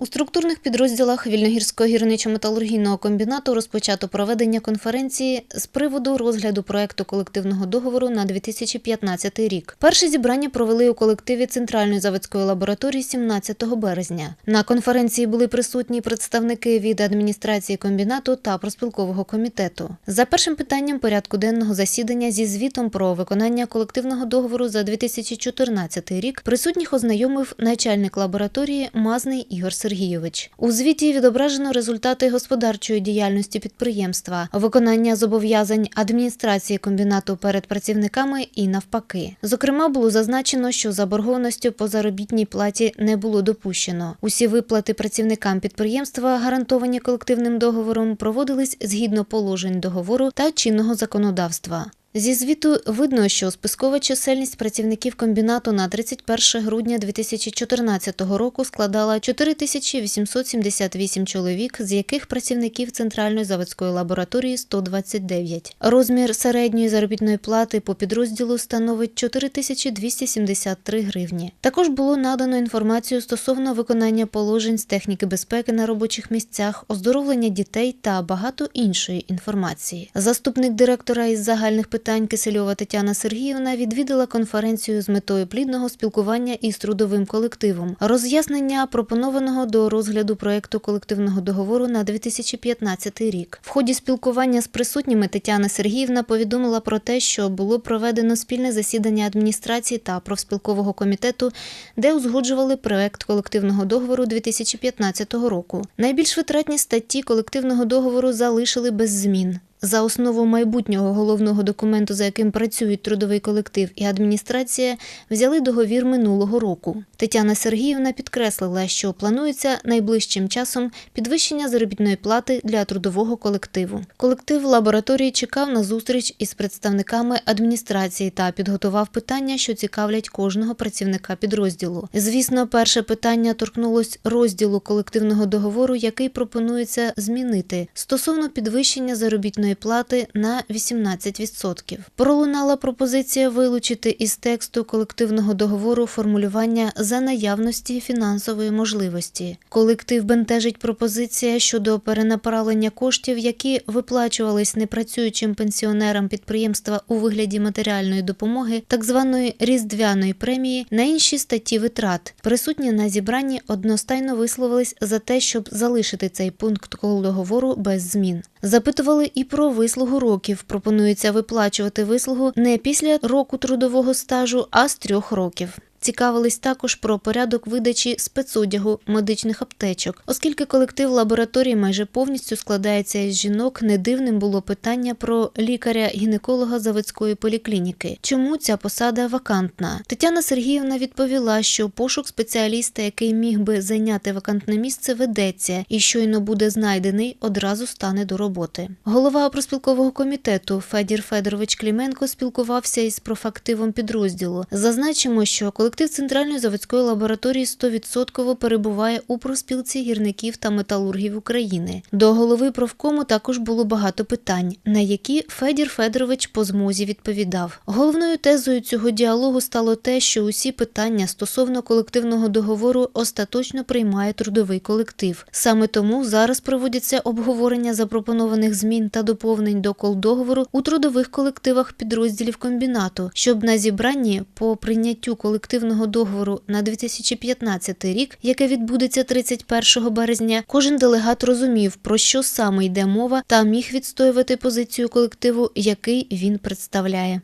У структурних підрозділах Вільногірського гірничо-металургійного комбінату розпочато проведення конференції з приводу розгляду проекту колективного договору на 2015 рік. Перше зібрання провели у колективі Центральної заводської лабораторії 17 березня. На конференції були присутні представники від адміністрації комбінату та проспілкового комітету. За першим питанням порядку денного засідання зі звітом про виконання колективного договору за 2014 рік присутніх ознайомив начальник лабораторії Мазний Ігор Сергійович. У звіті відображено результати господарчої діяльності підприємства, виконання зобов'язань адміністрації комбінату перед працівниками і навпаки. Зокрема, було зазначено, що заборгованостю по заробітній платі не було допущено. Усі виплати працівникам підприємства, гарантовані колективним договором, проводились згідно положень договору та чинного законодавства. Зі звіту видно, що спискова чисельність працівників комбінату на 31 грудня 2014 року складала 4878 чоловік, з яких працівників Центральної заводської лабораторії 129. Розмір середньої заробітної плати по підрозділу становить 4273 гривні. Також було надано інформацію стосовно виконання положень з техніки безпеки на робочих місцях, оздоровлення дітей та багато іншої інформації. Заступник директора із загальних питань Кисельова Тетяна Сергіївна відвідала конференцію з метою плідного спілкування із трудовим колективом, роз'яснення пропонованого до розгляду проекту колективного договору на 2015 рік. В ході спілкування з присутніми Тетяна Сергіївна повідомила про те, що було проведено спільне засідання адміністрації та профспілкового комітету, де узгоджували проект колективного договору 2015 року. Найбільш витратні статті колективного договору залишили без змін. За основу майбутнього головного документу, за яким працюють трудовий колектив і адміністрація, взяли договір минулого року. Тетяна Сергіївна підкреслила, що планується найближчим часом підвищення заробітної плати для трудового колективу. Колектив лабораторії чекав на зустріч із представниками адміністрації та підготував питання, що цікавлять кожного працівника підрозділу. Звісно, перше питання торкнулось розділу колективного договору, який пропонується змінити стосовно підвищення заробітної плати на 18%. Пролунала пропозиція вилучити із тексту колективного договору формулювання за наявності фінансової можливості. Колектив бентежить пропозиція щодо перенаправлення коштів, які виплачувались непрацюючим пенсіонерам підприємства у вигляді матеріальної допомоги, так званої різдвяної премії, на інші статті витрат. Присутні на зібранні одностайно висловились за те, щоб залишити цей пункт договору без змін. Запитували і про вислугу років. Пропонується виплачувати вислугу не після року трудового стажу, а з трьох років. Цікавились також про порядок видачі спецодягу медичних аптечок, оскільки колектив лабораторії майже повністю складається із жінок. Не дивним було питання про лікаря-гінеколога заводської поліклініки. Чому ця посада вакантна? Тетяна Сергіївна відповіла, що пошук спеціаліста, який міг би зайняти вакантне місце, ведеться і щойно буде знайдений, одразу стане до роботи. Голова проспілкового комітету Федір Федорович Кліменко спілкувався із профактивом підрозділу. Зазначимо, що колектив Центральної заводської лабораторії 100% перебуває у проспілці гірників та металургів України. До голови профкому також було багато питань, на які Федір Федорович по змозі відповідав. Головною тезою цього діалогу стало те, що усі питання стосовно колективного договору остаточно приймає трудовий колектив. Саме тому зараз проводяться обговорення запропонованих змін та доповнень до колдоговору у трудових колективах підрозділів комбінату, щоб на зібранні по прийняттю колективного договору на 2015 рік, яке відбудеться 31 березня, кожен делегат розумів, про що саме йде мова, та міг відстоювати позицію колективу, який він представляє.